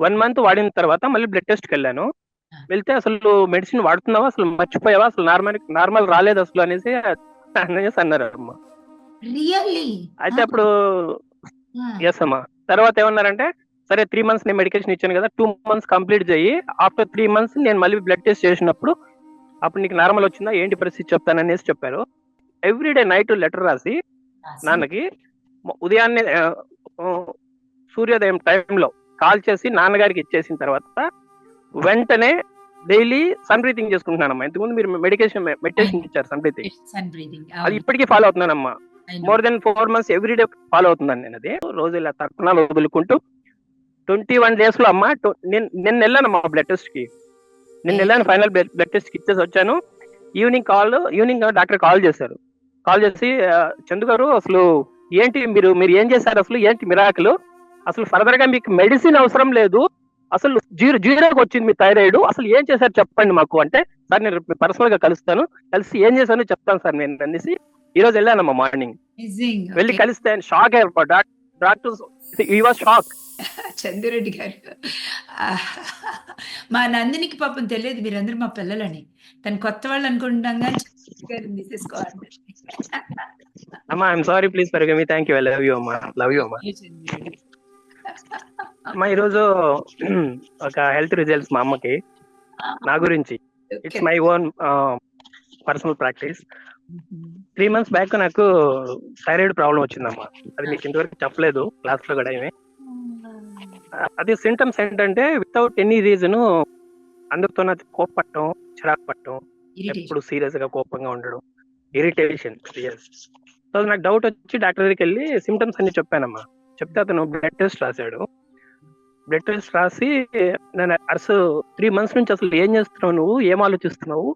One month వాడిన తర్వాత మళ్ళీ బ్లడ్ టెస్ట్కి వెళ్ళాను. వెళ్తే అసలు మెడిసిన్ వాడుతున్నావా? అసలు మర్చిపోయావా? అసలు నార్మల్ నార్మల్ రాలేదు అసలు అనేసి అనేసి అన్నారు అమ్మ అయితే అప్పుడు ఎస్ అమ్మా. తర్వాత ఏమన్నారంటే సరే త్రీ మంత్స్ నేను మెడికేషన్ ఇచ్చాను కదా టూ మంత్స్ కంప్లీట్ చేయి. ఆఫ్టర్ త్రీ మంత్స్ నేను మళ్ళీ బ్లడ్ టెస్ట్ చేసినప్పుడు అప్పుడు నీకు నార్మల్ వచ్చిందా? ఏంటి పరిస్థితి? చెప్తాననేసి చెప్పారు. ఎవ్రీడే నైట్ లెటర్ రాసి నాన్నకి ఉదయాన్నే సూర్యోదయం టైంలో కాల్ చేసి నాన్నగారికి ఇచ్చేసిన తర్వాత వెంటనే డైలీ సన్ బ్రీతింగ్ చేసుకుంటున్నానమ్మా. ఇంతకుముందు మీరు మెడికేషన్ మెడిటేషన్ ఇచ్చారు సన్ బ్రీతింగ్. అది ఇప్పటికీ follow అవుతున్నానమ్మా. More than four months every day follow అవుతున్నాను నేను అది. రోజు ఇలా తక్కువ వదులుకుంటూ ట్వంటీ వన్ డేస్లో అమ్మ నేను- నిన్న వెళ్ళానమ్మా బ్లడ్ టెస్ట్కి. నిన్న వెళ్ళాను ఫైనల్ బ్లడ్ టెస్ట్కి ఇచ్చేసి వచ్చాను. Evening call evening doctor call చేశారు. కాల్ చేసి "ఆ, చందు గారు అసలు ఏంటి మీరు మీరు ఏం చేశారు? అసలు ఏంటి మిరాకులు? అసలు ఫర్దర్గా మీకు మెడిసిన్ అవసరం లేదు. అసలు జీరో జీరోకి వచ్చింది మీ థైరాయిడ్ అసలు ఏం చేశారు చెప్పండి మాకు అంటే సార్ నేను పర్సనల్గా కలుస్తాను. కలిసి ఏం చేశానో చెప్తాను సార్ నేను అనేసి ఈ రోజు వెళ్ళానమ్మా మార్నింగ్ వెళ్ళి కలిస్తే షాక్ అయ్యారు డాక్టర్ ఈ వాజ్ షాక్ చందురెడ్డి గారు. మా నందినికి పాపం తెలియదు మీరందరూ మా పిల్లలని. తను కొత్త వాళ్ళు అనుకుంటున్నాం కానీ తీసేసుకోవాలి అమ్మా I'm sorry please for me thank you love you అమ్మా. లవ్ యూ అమ్మా. అమ్మా ఈరోజు ఒక హెల్త్ రిజల్ట్స్ మా అమ్మకి. నా గురించి. It's my own personal practice three months back నాకు థైరాయిడ్ ప్రాబ్లం వచ్చిందమ్మా. అది మీకు ఇంతవరకు చెప్పలేదు క్లాస్లో కూడా ఏమి. అది సింటమ్స్ ఏంటంటే వితౌట్ ఎనీ రీజన్ అందరితో నాకు కోపట్టడం చిరాకు పట్టడం. ఎప్పుడు సీరియస్గా కోపంగా ఉండడం ఇరిటేషన్ సో నాకు డౌట్ వచ్చి డాక్టర్ దగ్గరికి వెళ్ళి సిమ్టమ్స్ అన్ని చెప్పానమ్మా. చెప్తే అతను బ్లడ్ టెస్ట్ రాశాడు. బ్లడ్ టెస్ట్ రాసి నేను అరసు త్రీ మంత్స్ నుంచి అసలు ఏం చేస్తున్నావు నువ్వు? ఏం ఆలోచిస్తున్నావు?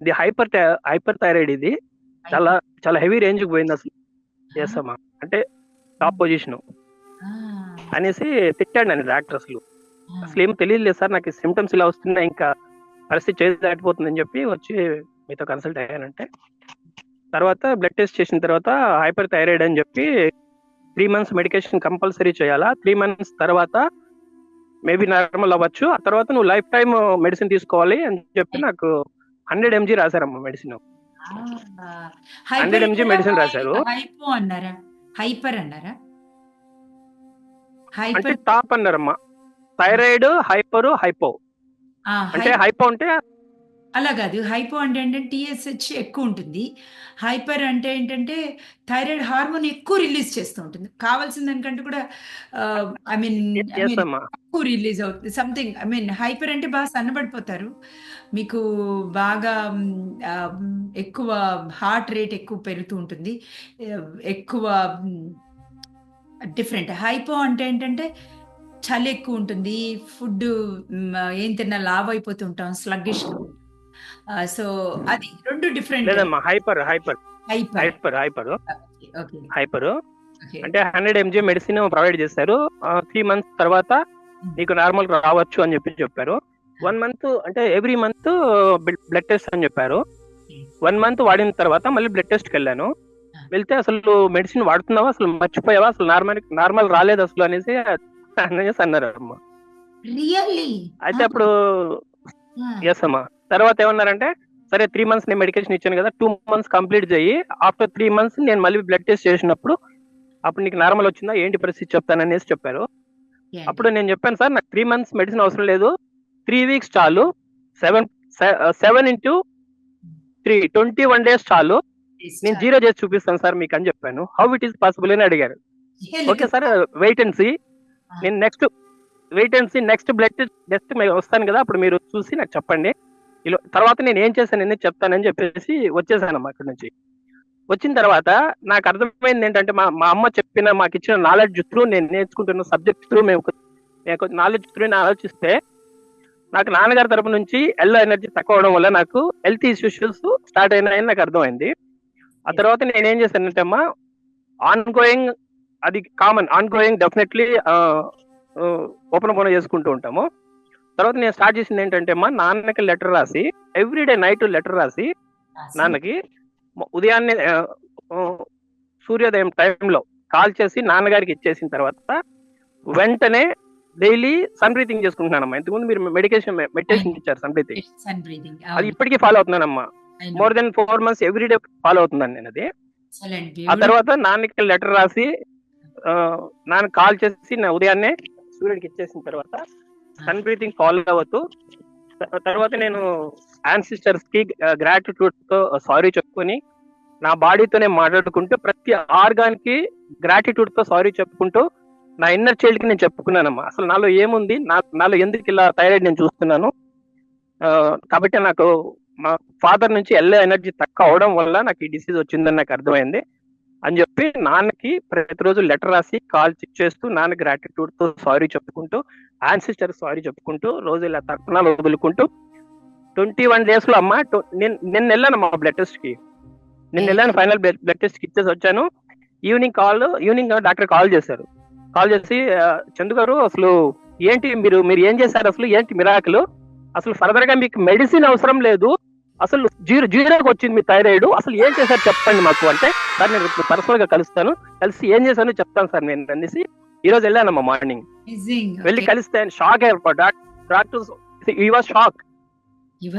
ఇది హైపర్ హైపర్ థైరాయిడ్ ఇది. చాలా చాలా హెవీ రేంజ్ పోయింది అసలు. అమ్మా అంటే టాప్ పొజిషన్ అనేసి తిట్టాడు నన్ను డాక్టర్ అసలు. అసలు ఏం తెలియలేదు సార్ నాకు సిమ్టమ్స్ ఇలా వస్తున్నాయి ఇంకా పరిస్థితి చేసి దాటిపోతుందని చెప్పి వచ్చి మీతో కన్సల్ట్ అయ్యానంటే. తర్వాత బ్లడ్ టెస్ట్ చేసిన తర్వాత హైపర్ థైరాయిడ్ అని చెప్పి త్రీ మంత్స్ మెడికేషన్ కంపల్సరీ చేయాలా? త్రీ మంత్స్ తర్వాత మేబీ నార్మల్ అవ్వచ్చు. ఆ తర్వాత నువ్వు లైఫ్ టైం మెడిసిన్ తీసుకోవాలి అని చెప్పి నాకు హండ్రెడ్ ఎంజీ రాశారమ్మా మెడిసిన్. ఆ, 100 mg medicine హైపర్ రాశారు. హైపర్ అన్నారా? అంటే టాప్ అన్నారమ్మా. Thyroid hyper hypo. అంటే హైపో అంటే అలా కాదు. హైపో అంటే ఏంటంటే టీఎస్హెచ్ ఎక్కువ ఉంటుంది. హైపర్ అంటే ఏంటంటే థైరాయిడ్ హార్మోన్ ఎక్కువ రిలీజ్ చేస్తూ ఉంటుంది. కావాల్సిన దానికంటే కూడా ఐ మీన్ ఎక్కువ రిలీజ్ అవుతుంది. సంథింగ్ ఐ మీన్ హైపర్ అంటే బాగా సన్నబడిపోతారు. మీకు బాగా ఎక్కువ హార్ట్ రేట్ ఎక్కువ పెరుగుతూ ఉంటుంది. ఎక్కువ డిఫరెంట్. హైపో అంటే ఏంటంటే చలి ఎక్కువ ఉంటుంది. ఫుడ్ ఏం తిన్నా లావ్ అయిపోతూ ఉంటాం. స్లగ్గిష్ సో అది రెండు డిఫరెంట్ లేదమ్మా hyper hyper hyper hyper hyper అంటే హండ్రెడ్ ఎంజీ మెడిసిన్ ప్రొవైడ్ చేశారు. త్రీ మంత్స్ తర్వాత నీకు నార్మల్ రావచ్చు అని చెప్పి చెప్పారు. వన్ మంత్ అంటే ఎవ్రీ మంత్ బ్లడ్ టెస్ట్ అని చెప్పారు. వన్ మంత్ వాడిన తర్వాత మళ్ళీ బ్లడ్ టెస్ట్కి వెళ్ళాను. వెళ్తే అసలు మెడిసిన్ వాడుతున్నావా? అసలు మర్చిపోయావా? అసలు నార్మల్ నార్మల్ రాలేదు అసలు అనేసి అనేసి అన్నారు అమ్మ రియల్లీ అయితే అప్పుడు ఎస్ అమ్మా. తర్వాత ఏమన్నారంటే సరే త్రీ మంత్స్ నేను మెడికేషన్ ఇచ్చాను కదా టూ మంత్స్ కంప్లీట్ చేయి. ఆఫ్టర్ త్రీ మంత్స్ నేను మళ్ళీ బ్లడ్ టెస్ట్ చేసినప్పుడు అప్పుడు నీకు నార్మల్ వచ్చిందా ఏంటి పరిస్థితి చెప్తాననేసి చెప్పారు. అప్పుడు నేను చెప్పాను సార్ నాకు త్రీ మంత్స్ మెడిసిన్ అవసరం లేదు. త్రీ వీక్స్ చాలు. Seven seven into three twenty one days చాలు. నేను జీరో చేసి చూపిస్తాను సార్ మీకు అని చెప్పాను. హౌ ఇట్ ఈస్ పాసిబుల్ అని అడిగారు. Okay sir wait and see నేను next wait and see next blood test వస్తాను కదా అప్పుడు మీరు చూసి నాకు చెప్పండి. ఇలా తర్వాత నేను ఏం చేశాను అనేది చెప్తానని చెప్పేసి వచ్చేసానమ్మా అక్కడి నుంచి. వచ్చిన తర్వాత నాకు అర్థమైంది ఏంటంటే మా మా అమ్మ చెప్పిన మాకు ఇచ్చిన నాలెడ్జ్ త్రూ నేను నేర్చుకుంటున్న సబ్జెక్ట్ త్రూ మేము నాలెడ్జ్ త్రూ ఆలోచిస్తే నాకు నాన్నగారి తరపు నుంచి ఎల్లో ఎనర్జీ తక్కువ అవడం వల్ల నాకు హెల్త్ ఇష్యూస్ స్టార్ట్ అయినాయని నాకు అర్థమైంది. ఆ తర్వాత నేను ఏం చేశానంటే అమ్మా ఆన్ గోయింగ్ అది common ongoing definitely open open చేసుకుంటూ ఉంటాము. తర్వాత నేను స్టార్ట్ చేసింది ఏంటంటే అమ్మా నాన్నకి లెటర్ రాసి ఎవ్రీడే నైట్ లెటర్ రాసి నాన్నకి మ- ఉదయాన్నే సూర్యోదయం టైంలో కాల్ చేసి నాన్నగారికి ఇచ్చేసిన తర్వాత వెంటనే డైలీ సన్ బ్రీతింగ్ చేసుకుంటున్నానమ్మా. ఇంతకుముందు మీరు మెడికేషన్ మెడిటేషన్ ఇచ్చారు సన్ బ్రీతింగ్ అది ఇప్పటికీ follow అవుతున్నానమ్మా. More than four months every day follow అవుతున్నాను నేను అది. ఆ తర్వాత నాన్నకి లెటర్ రాసి నాన్న కాల్ చేసి నా ఉదయాన్నే సూర్యుడికి ఇచ్చేసిన తర్వాత సన్ బ్రీతింగ్ ఫాలో అవుతూ తర్వాత నేను యాన్సిస్టర్స్కి గ్రాటిట్యూడ్తో సారీ చెప్పుకొని నా బాడీతోనే మాట్లాడుకుంటూ ప్రతి ఆర్గాన్కి గ్రాటిట్యూడ్తో సారీ చెప్పుకుంటూ నా ఇన్నర్ చైల్డ్కి నేను చెప్పుకున్నానమ్మా. అసలు నాలో ఏముంది? నా నాలో ఎందుకు ఇలా థైరాయిడ్ నేను చూస్తున్నాను? కాబట్టి నాకు మా ఫాదర్ నుంచి ఎల్ల ఎనర్జీ తక్కువ అవడం వల్ల నాకు ఈ డిసీజ్ వచ్చిందని నాకు అర్థమైంది. అని చెప్పి నాన్నకి ప్రతిరోజు లెటర్ రాసి కాల్ చెక్ చేస్తూ నాన్న గ్రాటిట్యూడ్తో సారీ చెప్పుకుంటూ ఆన్సిస్టర్ సారీ చెప్పుకుంటూ రోజు ఇలా తర్పణాలు వదులుకుంటూ ట్వంటీ వన్ డేస్లో అమ్మా నేను వెళ్ళాను మా బ్లడ్ టెస్ట్కి. నిన్న వెళ్ళాను ఫైనల్ బ్లడ్ టెస్ట్కి ఇచ్చేసి వచ్చాను. Evening call evening doctor call చేశారు. కాల్ చేసి "ఆ, చందు గారు అసలు ఏంటి మీరు మీరు ఏం చేశారు? అసలు ఏంటి మిరాకులు అసలు ఫర్దర్గా మీకు మెడిసిన్ అవసరం లేదు. అసలు జీరో జీరోకి వచ్చింది మీ థైరాయిడ్. అసలు ఏం చేశారు చెప్పండి మాకు అంటే సార్ నేను పర్సనల్గా కలుస్తాను. కలిసి ఏం చేశానో చెప్తాను సార్ నేను అనేసి ఈ రోజు వెళ్ళానమ్మా మార్నింగ్. వెళ్ళి కలిస్తే షాక్ అయ్యారు డాక్టర్ ఈ వాజ్ షాక్.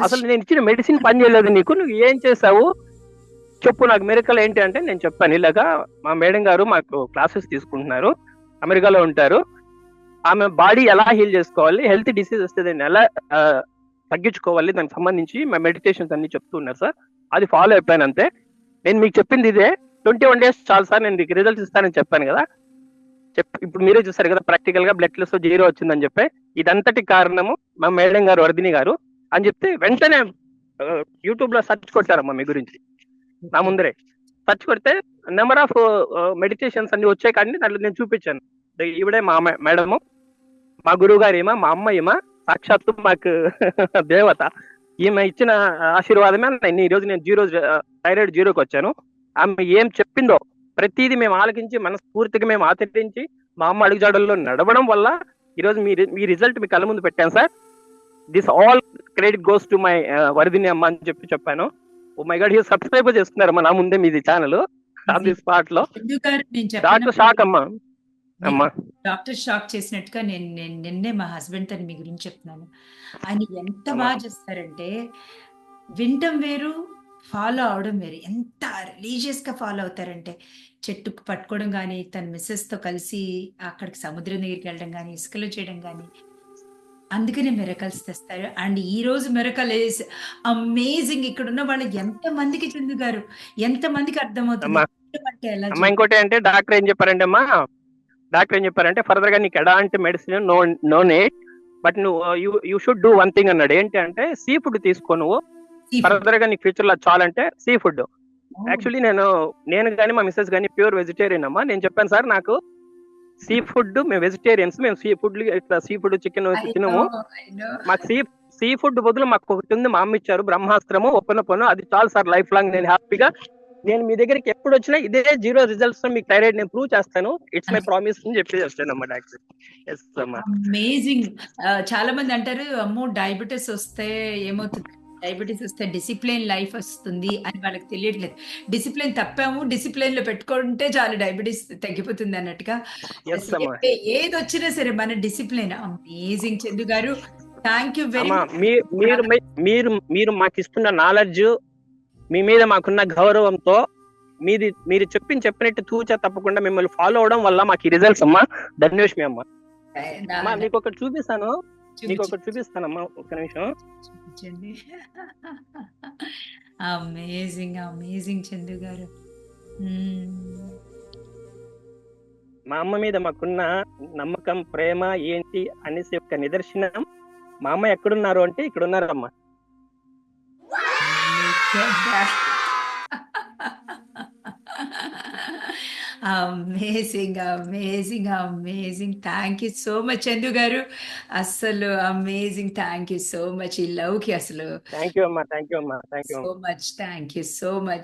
అసలు నేను ఇచ్చిన మెడిసిన్ పని చేయలేదు నీకు నువ్వు ఏం చేసావు చెప్పు నాకు మెరికల్ ఏంటి అంటే నేను చెప్పాను. ఇలాగా మా మేడం గారు మాకు క్లాసెస్ తీసుకుంటున్నారు. అమెరికాలో ఉంటారు. ఆమె బాడీ ఎలా హీల్ చేసుకోవాలి? హెల్త్ డిసీజ్ వస్తే దాన్ని ఎలా తగ్గించుకోవాలి. దానికి సంబంధించి మా మెడిటేషన్స్ అన్ని చెప్తున్నారు సార్. అది ఫాలో అయిపోయాను అంతే. నేను మీకు చెప్పింది ఇదే. ట్వంటీ వన్ డేస్ చాలు సార్. నేను మీకు రిజల్ట్స్ ఇస్తానని చెప్పాను కదా. చెప్ ఇప్పుడు మీరే చూసారు కదా ప్రాక్టికల్గా బ్లడ్లో జీరో వచ్చిందని చెప్పి. ఇదంతటి కారణము మా మేడం గారు వర్ధిని గారు అని చెప్తే వెంటనే యూట్యూబ్లో సెర్చ్ కొట్టారమ్మా మీ గురించి. నా ముందరే. సెర్చ్ కొడితే నెంబర్ ఆఫ్ మెడిటేషన్స్ అన్ని వచ్చాయి కానీ దాంట్లో నేను చూపించాను. ఈవిడే మా మేడము. మా గురువు గారు ఏమా మా అమ్మ ఏమో సాక్షాత్తు మాకు దేవత. ఈమె ఇచ్చిన ఆశీర్వాదమే నేను ఈ రోజు నేను జీరో థైరాయిడ్ జీరోకి వచ్చాను. ఆమె ఏం చెప్పిందో ప్రతిదీ మేము ఆలకించి మనస్ఫూర్తిగా మేము ఆచరించి మా అమ్మ అడుగుజాడల్లో నడవడం వల్ల ఈ రోజు మీ మీ రిజల్ట్ మీ కళ్ళ ముందు పెట్టాను sir. This all credit goes to my వరదిని అమ్మ అని చెప్పి చెప్పాను. ఓ మై గాడ్ సబ్స్క్రైబ్ చేస్తున్నారు నా ముందే మీది ఛానల్. ఆన్ ది స్పాట్లో డాక్టర్ షాక్ అమ్మా. డాక్టర్ షాక్ చేసినట్టుగా నేను నేను నిన్నే మా హస్బెండ్ తను మీ గురించి చెప్తున్నాను. ఆయన ఎంత. బాగా చేస్తారంటే వింటం వేరు ఫాలో అవడం వేరు. ఎంత రిలీజియస్గా ఫాలో అవుతారంటే చెట్టుకు పట్టుకోవడం కానీ తన మిస్సెస్తో కలిసి అక్కడికి సముద్రం దగ్గరికి వెళ్ళడం కానీ ఇసుకలో చేయడం కానీ అందుకనే మెరకల్స్ తెస్తారు. అండ్ ఈ రోజు మెరకల్ ఇస్ అమేజింగ్. ఇక్కడ ఉన్న వాళ్ళు ఎంత మందికి చందు గారు ఎంత మందికి అర్థమవుతుంది? అంటే ఎలా ఇంకోటి అంటే డాక్టర్ ఏం చెప్పారంటే అమ్మా డాక్టర్ ఏం చెప్పారంటే ఫర్దర్గా నీకు ఎలాంటి మెడిసిన్ నో నో నేట్ బట్ నువ్వు you you should do one thing అన్నాడు ఏంటి అంటే సీ ఫుడ్ తీసుకో నువ్వు. ఫర్దర్గా నీకు ఫ్యూచర్లో చాలంటే సీ ఫుడ్. యాక్చువల్లీ నేను నేను కానీ మా మిస్సెస్ కానీ ప్యూర్ వెజిటేరియన్ అమ్మా నేను చెప్పాను సార్ నాకు సీ ఫుడ్ మేము వెజిటేరియన్స్ మేము సీ ఫుడ్ ఇట్లా సీ ఫుడ్ చికెన్ తినము. మాకు సీ సీ ఫుడ్ బదులు మాకు ఒకటి ఉంది మా అమ్మ ఇచ్చారు బ్రహ్మాస్త్రము ఒప్పన పొను అది చాలు సార్ లైఫ్ లాంగ్ నేను హ్యాపీగా నేను మీ దగ్గరికి ఎప్పుడు వచ్చినా ఇదే జీరో రిజల్ట్స్ మీకు థైరాయిడ్ నేను ప్రూవ్ చేస్తాను. ఇట్స్ మై ప్రామిస్ అని చెప్పి చేస్తాను అమ్మా డాక్టర్ ఎస్ అమ్మా. అమేజింగ్ చాలా మంది అంటారు అమ్మో డయాబెటీస్ వస్తే ఏమవుతుంది? డయాబెటీస్ వస్తే డిసిప్లిన్ లైఫ్ వస్తుంది అని వాళ్ళకి తెలియట్లేదు. డిసిప్లిన్ తప్పాము డిసిప్లిన్లో పెట్టుకుంటే చాలు డయాబెటీస్ తగ్గిపోతుంది అన్నట్టుగా. ఏది వచ్చినా సరే మన డిసిప్లిన్ అమేజింగ్ చందు గారు. థ్యాంక్ యూ వెరీ మీరు మీరు మాకు ఇస్తున్న నాలెడ్జ్ మీ మీద మాకున్న గౌరవంతో మీది మీరు చెప్పిన చెప్పినట్టు తూచా తప్పకుండా మిమ్మల్ని ఫాలో అవడం వల్ల మాకు ఈ రిజల్ట్స్ అమ్మా. ధన్యోష్మి అమ్మా. అమ్మా మీకు ఒకటి చూపిస్తాను. మీకు ఒకటి చూపిస్తానమ్మా ఒక్క నిమిషం. అమేజింగ్ అమేజింగ్ చందు గారు. మ్మ్. మా అమ్మ మీద మాకున్న నమ్మకం ప్రేమ ఏంటి అనేసి యొక్క నిదర్శనం. మా అమ్మ ఎక్కడున్నారు అంటే ఇక్కడ ఉన్నారమ్మా amazing amazing amazing thank you so much Chandu garu. అసలు amazing thank you so much ఈ లవ్కి అసలు థ్యాంక్ యూ అమ్మా థ్యాంక్ యూ అమ్మా thank you so much thank you so much